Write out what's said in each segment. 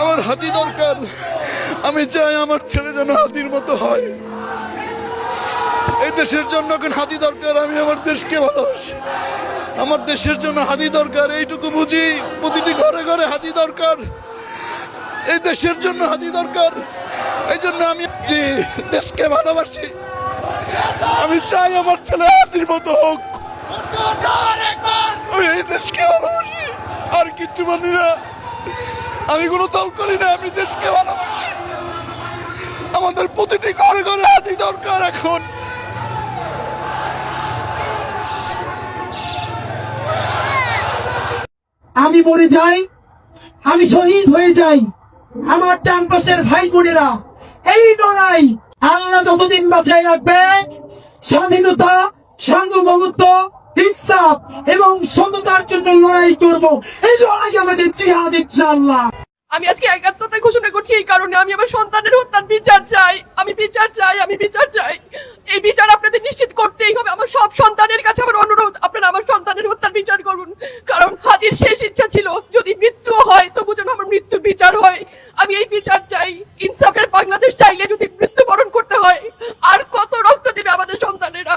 আমার হাতি দরকার। আমি চাই আমার ছেলে যেন হাতির মতো হয়। এই দেশের জন্য এখন হাতি দরকার, আমি আমার দেশকে ভালোবাসি। আমার দেশের জন্য হাতি দরকার, এইটুকু বুঝি। প্রতিটি ঘরে ঘরে হাতি দরকার। এই দেশের জন্য হাতি দরকার। এই জন্য আমি জি দেশকে ভালোবাসি, আমি চাই আমার ছেলে হাতির মতো হোক। আমি এই দেশকে ভালোবাসি। আর কিচ্ছু বলি না। আমি কোনো দল করি না, আমি দেশকে ভালোবাসি। আমাদের প্রতিটি ঘরে ঘরে হাতি দরকার এখন। আমি মরে যাই, আমি শহীদ হয়ে যাই, আমার ডান পাশের ভাই বোনেরা এই লড়াই আল্লাহ যতদিন বাঁচাই রাখবে, স্বাধীনতা, সার্বভৌমত্ব ইনসাফ এবং সততার জন্য লড়াই করব। এই লড়াই আমাদের জিহাদ, ইনশাআল্লাহ। আমি আজকে একাত্মতা ঘোষণা করছি, এই কারণে আমি আমার সন্তানের হত্যার বিচার চাই। আমি বিচার চাই, আমি বিচার চাই। এই বিচার আপনাদের নিশ্চিত করতেই হবে। আমার সব সন্তানের কাছে আমার অনুরোধ, আপনারা আমার সন্তানের হত্যার বিচার করুন। কারণ হাতির শেষ ইচ্ছা ছিল, যদি মৃত্যু হয়, তবু যেন আমার মৃত্যু বিচার হয়। আমি এই বিচার চাই। ইনসাফের বাংলাদেশ চাইলে যদি মৃত্যুবরণ করতে হয় আর কত রক্ত দেবে আমাদের সন্তানেরা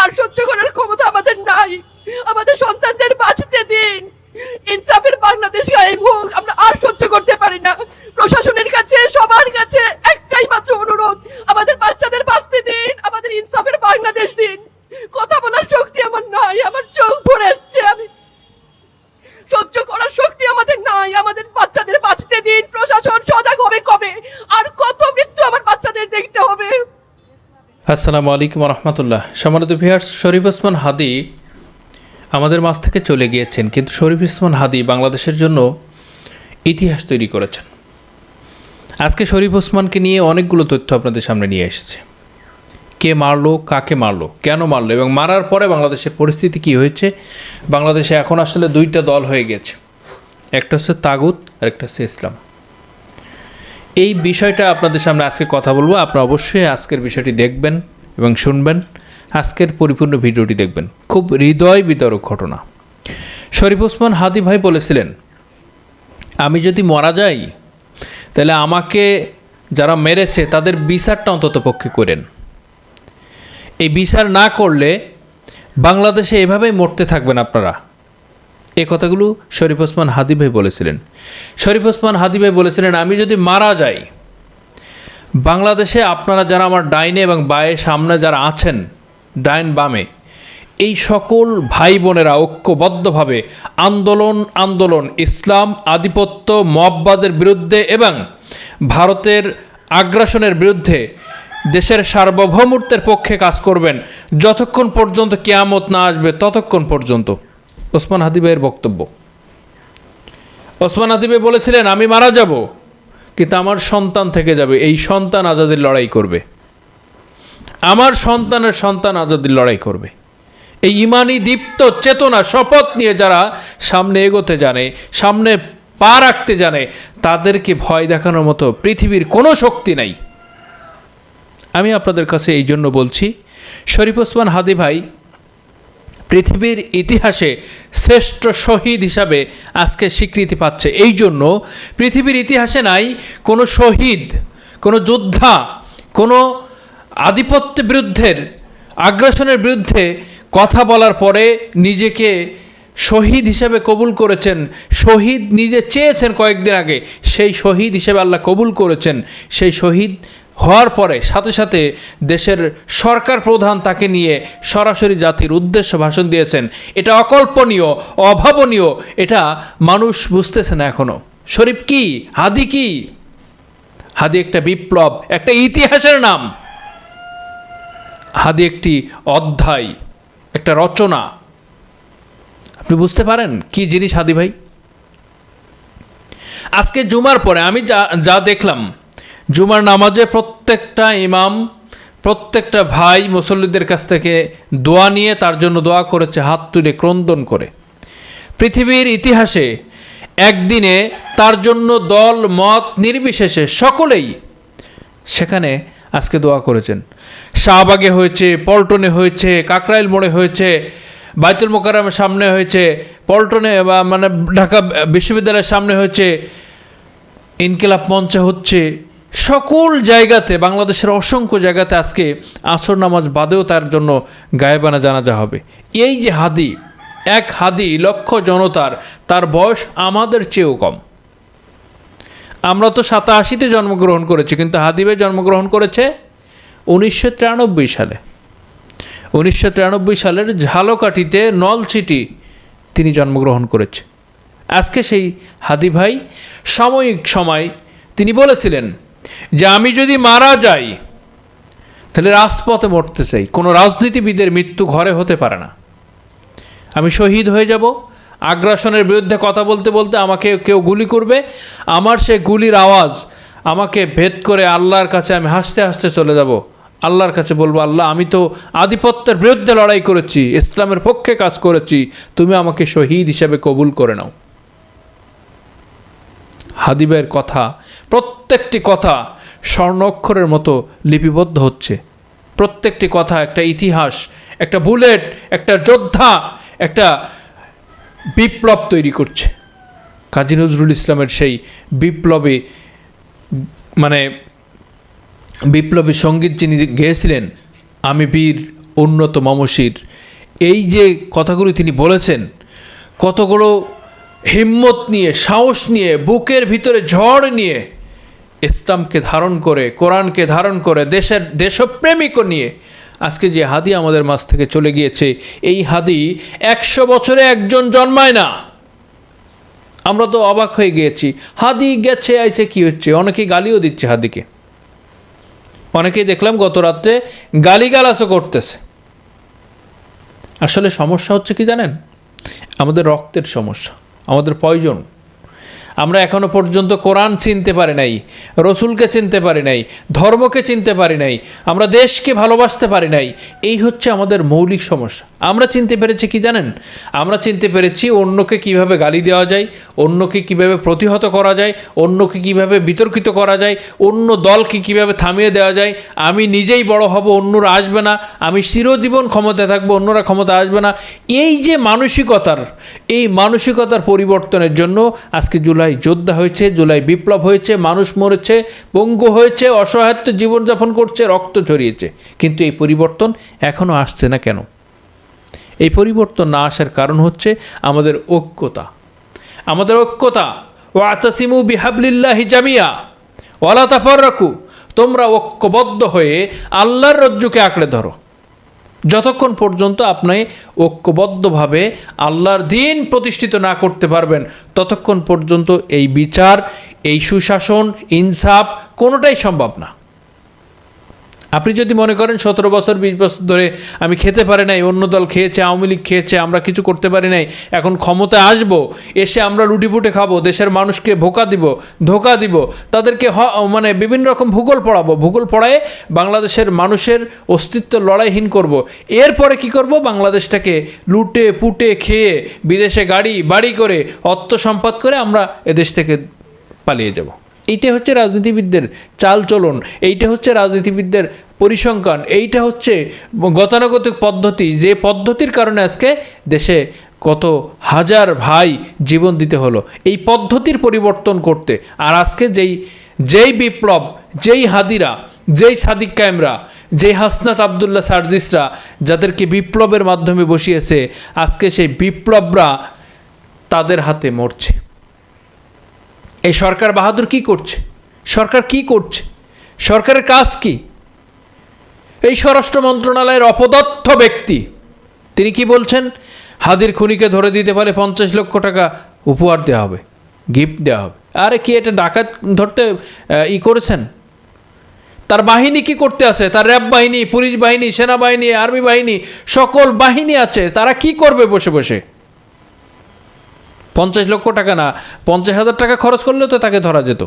আর সহ্য করার ক্ষমতা আমাদের নাই আমাদের সন্তানদের বাঁচতে দিন ইনসাফের বাংলাদেশ গায়ে হোক আমরা আর সহ্য করতে পারি না প্রশাসনের কাছে সবার কাছে একটাই মাত্র অনুরোধ আমাদের বাচ্চাদের বাঁচতে দিন আমাদের ইনসাফের বাংলাদেশ দিন কথা বলার শক্তি আমার নাই আমার চোখ ভরে আসছে আমি সহ্য করার শক্তি আমাদের নাই আমাদের বাচ্চাদের বাঁচতে দিন প্রশাসন সজাগ হবে কবে আর কত মৃত্যু আমার বাচ্চাদের দেখতে হবে আসসালামু আলাইকুম রহমতুল্লাহ সম্মানিত ভিয়ার্স শরীফ ওসমান হাদি আমাদের মাঝ থেকে চলে গিয়েছেন, কিন্তু শরীফ ওসমান হাদি বাংলাদেশের জন্য ইতিহাস তৈরি করেছেন। আজকে শরীফ ওসমানকে নিয়ে অনেকগুলো তথ্য আপনাদের সামনে নিয়ে এসেছে। কে মারলো, কাকে মারলো, কেন মারলো, এবং মারার পরে বাংলাদেশের পরিস্থিতি কি হয়েছে, বাংলাদেশে এখন আসলে দুইটা দল হয়ে গেছে। একটা হচ্ছে তাগুত আর একটা হচ্ছে ইসলাম। এই বিষয়টা আপনাদের সামনে আজকে কথা বলব। আপনারা অবশ্যই আজকের বিষয়টি দেখবেন এবং শুনবেন। আজকের পরিপূর্ণ ভিডিওটি দেখবেন। খুব হৃদয় বিতরক ঘটনা। শরীফ ওসমান হাদি ভাই বলেছিলেন, আমি যদি মারা যাই, তাহলে আমাকে যারা মেরেছে তাদের বিচারটা অন্তত পক্ষে করেন। এই বিচার না করলে বাংলাদেশে এভাবেই মরতে থাকবেন আপনারা। এই কথাগুলো শরীফ ওসমান হাদি ভাই বলেছিলেন। শরীফ ওসমান হাদি ভাই বলেছিলেন, আমি যদি মারা যাই, বাংলাদেশে আপনারা যারা আমার ডাইনে এবং বায়ে সামনে যারা আছেন, ডাইন বামে, এই সকল ভাই বোনেরা ঐক্যবদ্ধভাবে আন্দোলন আন্দোলন, ইসলাম, আধিপত্য মববাজের বিরুদ্ধে এবং ভারতের আগ্রাসনের বিরুদ্ধে দেশের সার্বভৌমত্বের পক্ষে কাজ করবেন, যতক্ষণ পর্যন্ত কেয়ামত না আসবে, ততক্ষণ পর্যন্ত। ওসমান হাদিবের বক্তব্য। ওসমান হাদিবে বলেছিলেন, আমি মারা যাব, কিন্তু আমার সন্তান থেকে যাবে, এই সন্তান আজাদের লড়াই করবে। আমার সন্তানের সন্তান আজাদের লড়াই করবে। এই ইমানি দীপ্ত চেতনা, শপথ নিয়ে যারা সামনে এগোতে জানে, সামনে পা রাখতে জানে, তাদেরকে ভয় দেখানোর মতো পৃথিবীর কোনো শক্তি নাই। আমি আপনাদের কাছে এই জন্য বলছি, শরীফ ওসমান হাদি ভাই পৃথিবীর ইতিহাসে শ্রেষ্ঠ শহীদ হিসাবে আজকে স্বীকৃতি পাচ্ছে। এই জন্য পৃথিবীর ইতিহাসে নাই কোনো শহীদ, কোনো যোদ্ধা, কোনো আধিপত্য বিরুদ্ধের, আগ্রাসনের বিরুদ্ধে কথা বলার পরে নিজেকে শহীদ হিসাবে কবুল করেছেন। শহীদ নিজে চেয়েছেন কয়েকদিন আগে, সেই শহীদ হিসেবে আল্লাহ কবুল করেছেন। সেই শহীদ হওয়ার পরে সাথে সাথে দেশের সরকার প্রধান তাকে নিয়ে সরাসরি জাতির উদ্দেশ্য ভাষণ দিয়েছেন। এটা অকল্পনীয়, অভাবনীয়, এটা মানুষ বুঝতেছে না এখনও। শরীফ কি? হাদি কি? হাদি একটা বিপ্লব, একটা ইতিহাসের নাম। হাদি একটি অধ্যায়, একটা রচনা। আপনি বুঝতে পারেন কি জিনিস হাদি ভাই? আজকে জুমার পরে আমি যা যা দেখলাম জুমার নামাজে প্রত্যেকটা ইমাম, প্রত্যেকটা ভাই মুসল্লিদের কাছ থেকে দোয়া নিয়ে তার জন্য দোয়া করেছে, হাত তুলে ক্রন্দন করে। পৃথিবীর ইতিহাসে একদিনে তার জন্য দল, মত নির্বিশেষে সকলেই সেখানে আজকে দোয়া করেছেন। শাহবাগে হয়েছে, পল্টনে হয়েছে, কাকরাইল মোড়ে হয়েছে, বাইতুল মোকারমের সামনে হয়েছে, পল্টনে বা মানে ঢাকা বিশ্ববিদ্যালয়ের সামনে হয়েছে, ইনকিলাব মঞ্চে হচ্ছে সকল জায়গাতে, বাংলাদেশের অসংখ্য জায়গাতে আজকে আসর নামাজ বাদেও তার জন্য গায়েবানা জানাজা হবে। এই যে হাদি, এক হাদি লক্ষ জনতার, তার বয়স আমাদের চেয়েও কম। আমরা তো সাতাশিতে জন্মগ্রহণ করেছি, কিন্তু হাদিবে জন্মগ্রহণ করেছে উনিশশো তিরানব্বই সালে। উনিশশো তিরানব্বই সালের ঝালকাঠিতে নলছিটি তিনি জন্মগ্রহণ করেছে। আজকে সেই হাদি ভাই সাময়িক সময় তিনি বলেছিলেন যে আমি যদি মারা যাই, তাহলে রাজপথে মরতে চাই। কোনো রাজনীতিবিদের মৃত্যু ঘরে হতে পারে না। আমি শহীদ হয়ে যাব। আগ্রাসনের বিরুদ্ধে কথা বলতে বলতে আমাকে কেউ গুলি করবে। আমার সে গুলির আওয়াজ আমাকে ভেদ করে আল্লাহর কাছে আমি হাসতে হাসতে চলে যাব। আল্লাহর কাছে বলব, আল্লাহ, আমি তো আধিপত্যের বিরুদ্ধে লড়াই করেছি, ইসলামের পক্ষে কাজ করেছি। তুমি আমাকে শহীদ হিসাবে কবুল করে নাও। হাদিবের কথা প্রত্যেকটি কথা স্বর্ণক্ষরের মতো লিপিবদ্ধ হচ্ছে। প্রত্যেকটি কথা একটা ইতিহাস, একটা বুলেট, একটা যোদ্ধা, একটা বিপ্লব তৈরি করছে। কাজী নজরুল ইসলামের সেই বিপ্লবী মানে বিপ্লবী সংগীত যিনি গেয়েছিলেন আমি বীর উন্নত মমশির এই যে কথাগুলো তিনি বলেছেন, কতগুলো হিম্মত নিয়ে, সাহস নিয়ে, বুকের ভিতরে ঝড় নিয়ে ইসলামকে ধারণ করে, কোরআনকে ধারণ করে, দেশের দেশপ্রেমিকও নিয়ে আজকে যে হাদি আমাদের মাছ থেকে চলে গিয়েছে, এই হাদি একশো বছরে একজন জন্মায় না। আমরা তো অবাক হয়ে গিয়েছি। হাদি গেছে, আইছে, কি হচ্ছে? অনেকে গালিও দিচ্ছে হাদিকে। অনেকেই দেখলাম গত রাত্রে গালিগালাসও করতেছে। আসলে সমস্যা হচ্ছে কি জানেন? আমাদের রক্তের সমস্যা, আমাদের প্রয়োজন আমরা এখনও পর্যন্ত কোরআন চিনতে পারি নাই, রসুলকে চিনতে পারি নাই, ধর্মকে চিনতে পারি নাই, আমরা দেশকে ভালোবাসতে পারি নাই, এই হচ্ছে আমাদের মৌলিক সমস্যা। আমরা চিনতে পেরেছি কি জানেন? আমরা চিনতে পেরেছি অন্যকে কীভাবে গালি দেওয়া যায়, অন্যকে কীভাবে প্রতিহত করা যায়, অন্যকে কীভাবে বিতর্কিত করা যায়, অন্য দলকে কীভাবে থামিয়ে দেওয়া যায়, আমি নিজেই বড় হব, অন্যরা আসবে না, আমি চিরজীবন ক্ষমতায় থাকব, অন্যরা ক্ষমতা আসবে না। এই যে মানসিকতার, এই মানসিকতার পরিবর্তনের জন্য আজকে জুলাই যোদ্ধা হয়েছে, জুলাই বিপ্লব হয়েছে, মানুষ মরেছে, পঙ্গু হয়েছে, অসহায়ত্ব জীবনযাপন করছে, রক্ত ছড়িয়েছে কিন্তু এই পরিবর্তন এখনও আসছে না কেন? এই পরিবর্তন না আসার কারণ হচ্ছে আমাদের ঐক্যতা। আমাদের ঐক্যতা। ও আতাসিমু বিহাবলিল্লাহি জামিয়া। ওয়ালা তাফাররাকু। তোমরা ঐক্যবদ্ধ হয়ে আল্লাহর রজ্জুকে আঁকড়ে ধরো। যতক্ষণ পর্যন্ত আপনি ঐক্যবদ্ধভাবে আল্লাহর দিন প্রতিষ্ঠিত না করতে পারবেন, ততক্ষণ পর্যন্ত এই বিচার, এই সুশাসন, ইনসাফ কোনোটাই সম্ভব না। আপনি যদি মনে করেন সতেরো বছর, বিশ বছর ধরে আমি খেতে পারি নাই, অন্য দল খেয়েছে, আওয়ামী লীগ খেয়েছে, আমরা কিছু করতে পারি নাই, এখন ক্ষমতায় আসব, এসে আমরা লুটিপুটে খাব, দেশের মানুষকে ভোকা দিব, ধোকা দিব, তাদেরকে হ- মানে বিভিন্ন রকম ভূগোল পড়াবো, ভূগোল পড়ায় বাংলাদেশের মানুষের অস্তিত্ব লড়াইহীন করব। এরপরে কি করব বাংলাদেশটাকে লুটে, পুটে খেয়ে, বিদেশে গাড়ি, বাড়ি করে, অর্থ সম্পাদ করে আমরা এদেশ থেকে পালিয়ে যাব এইটা হচ্ছে রাজনীতিবিদদের চালচলন, এইটা হচ্ছে রাজনীতিবিদদের পরিসংখ্যান, এইটা হচ্ছে গতানুগতিক পদ্ধতি। যে পদ্ধতির কারণে আজকে দেশে কত হাজার ভাই জীবন দিতে হলো। এই পদ্ধতির পরিবর্তন করতে। আর আজকে যেই যেই বিপ্লব, যেই হাদিরা, যেই সাদিক কায়েমরা, যেই হাসনাত আবদুল্লাহ সার্জিসরা যাদেরকে বিপ্লবের মাধ্যমে বসিয়েছে, আজকে সেই বিপ্লবরা তাদের হাতে মরছে। এই সরকার বাহাদুর কি করছে? সরকার কি করছে? সরকারের কাজ কি? এই স্বরাষ্ট্র মন্ত্রণালয়ের অপদত্থ ব্যক্তি, তিনি কি বলছেন? হাদির খুনিকে ধরে দিতে পারে পঞ্চাশ লক্ষ টাকা উপহার দেওয়া হবে গিফট দেওয়া হবে। আরে কি এটা ডাকাত ধরতে ই করেছেন? তার বাহিনী কি করতে আছে? তার র্যাব বাহিনী, পুলিশ বাহিনী, সেনাবাহিনী, আর্মি বাহিনী, সকল বাহিনী আছে, তারা কি করবে বসে বসে? পঞ্চাশ লক্ষ টাকা না, পঞ্চাশ হাজার টাকা খরচ করলেও তো তাকে ধরা যেত।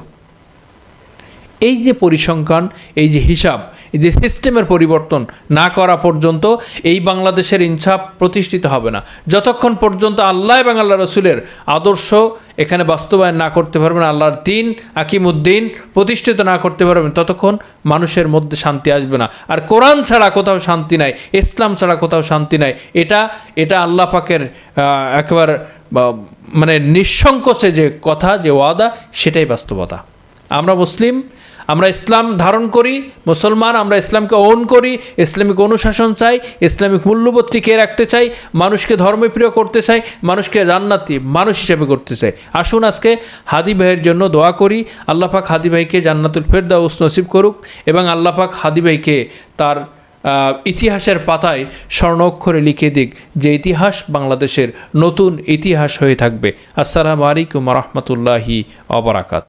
এই যে পরিসংখ্যান, এই যে হিসাব, এই যে সিস্টেমের পরিবর্তন না করা পর্যন্ত এই বাংলাদেশের ইনসাফ প্রতিষ্ঠিত হবে না। যতক্ষণ পর্যন্ত আল্লাহ এবং আল্লাহ রসুলের আদর্শ এখানে বাস্তবায়ন না করতে পারবেন আল্লাহর দিন আকিমুদ্দিন প্রতিষ্ঠিত না করতে পারবেন ততক্ষণ মানুষের মধ্যে শান্তি আসবে না। আর কোরআন ছাড়া কোথাও শান্তি নাই, ইসলাম ছাড়া কোথাও শান্তি নাই। এটা এটা আল্লাহ পাকের একেবারে বা, মানে নিঃসংকোচে যে কথা যে ওয়াদা সেটাই বাস্তবতা। আমরা মুসলিম আমরা ইসলাম ধারণ করি মুসলমান আমরা ইসলামকে ওন করি ইসলামিক অনুশাসন চাই ইসলামিক মূল্যবোধ টিকিয়ে রাখতে চাই মানুষকে ধর্মপ্রিয় করতে চাই মানুষকে জান্নাতি মানুষ হিসেবে করতে চাই। আসুন আজকে হাদি ভাইয়ের জন্য দোয়া করি। আল্লাহ পাক হাদি ভাইকে জান্নাতুল ফেরদাউস নসিব করুক এবং আল্লাহ পাক হাদি ভাইকে তার ইতিহাসের পাতায় স্বর্ণক্ষরে লিখে দিক যে ইতিহাস বাংলাদেশের নতুন ইতিহাস হয়ে থাকবে। আসসালামু আলাইকুম রহমতুল্লাহি অবরাকাত